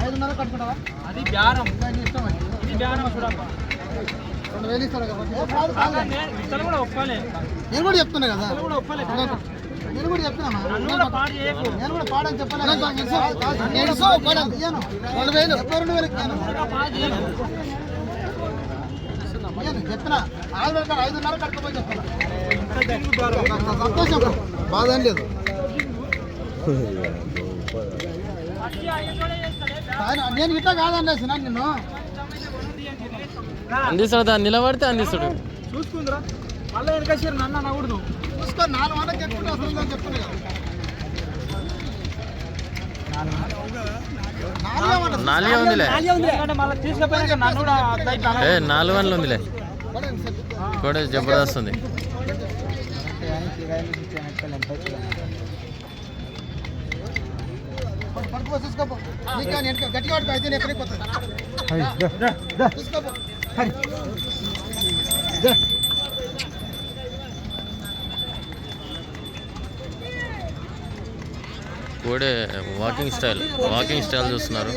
ఐదున్నర కట్టుకుంటావా అది బేరం ఇది బేరం చూడప్ప రెండు వేలు ఇస్తాడు నేను ఇతను కూడా నేను కూడా చెప్తున్నా కదా నేను కూడా చెప్తున్నా నేను కూడా పాడని చెప్పాను రెండు వేలు రెండు వేలు. చెప్పిన? ఆరు ఐదున్నర. సంతోషం బాధ ఏం లేదు. నేను ఇట్లా కాదనేసి నిన్ను. అందిస్తాడు దాన్ని నిలబడితే అందిస్తాడు. చూసుకుందిరా. మళ్ళీ వెనకేసారు నన్ను అనకూడదు చూసుకో నాలుగు వందలకి ఎక్కువ వస్తుందని చెప్తున్నా కదా. నాలుగే ఉందిలే. ఏ నాలుగు వందలు ఉందిలే. కూడా జబర్దస్త్ ఉంది. గట్టిగా కోడే వాకింగ్ స్టైల్ వాకింగ్ స్టైల్ చూస్తున్నారు.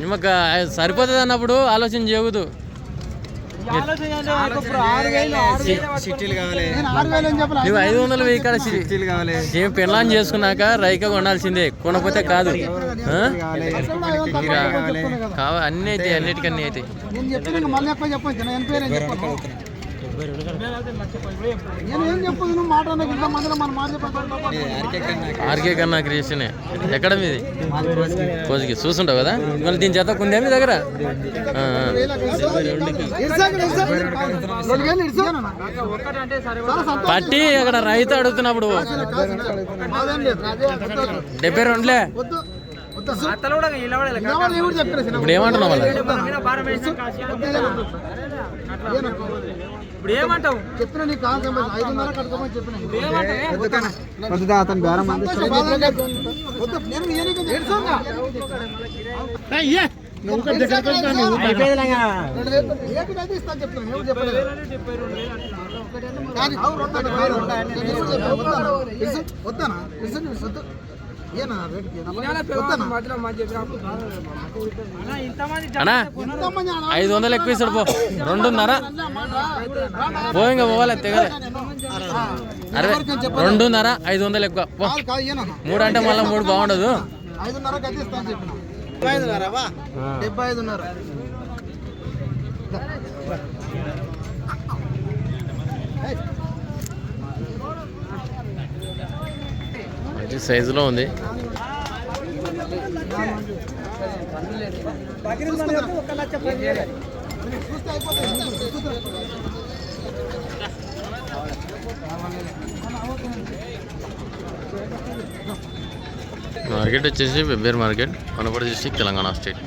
నిమ్మక సరిపోతుంది అన్నప్పుడు ఆలోచన చెప్పాలి. నువ్వు ఐదు వందలు వెయ్యి కాడ చిట్టీలు కావాలి. ఏం పెళ్ళాన్ని చేసుకున్నాక రైక కొనాల్సిందే కొనకపోతే కాదు. కావ అన్నీ అయితే అన్నిటికన్నీ అయితే. ఆర్కే కన్నా క్రియేషనే. ఎక్కడ మీది? కోసికి చూసుంటావు కదా? మళ్ళీ దీని చేత కుందే మీ దగ్గర? పట్టి అక్కడ రైతు అడుగుతున్నప్పుడు. డెబ్బై రెండులే. ఎవరు చెప్పారు? ఇప్పుడు ఏమంటున్నావు. ఇప్పుడు ఏమంటావు? చెప్పిన కాదు సంబంధం. ఐదున్నర కట్టుకోమని చెప్పిన అతను బేరం వద్దానా? ఐదు వందలు ఎక్కువ ఇస్తాడు పో. రెండున్నర. అన్నా మాట. పో ఇంకా పోవాలి తెగలే. అరవై రెండున్నర ఐదు వందలు ఎక్కువ పో? మూడు అంటే మళ్ళీ మూడు బాగుండదు. డెబ్బై ఐదున్నర. మంచి సైజులో ఉంది. మార్కెట్ వచ్చేసి వెబ్బేర్ market Wanaparthy district Telangana state.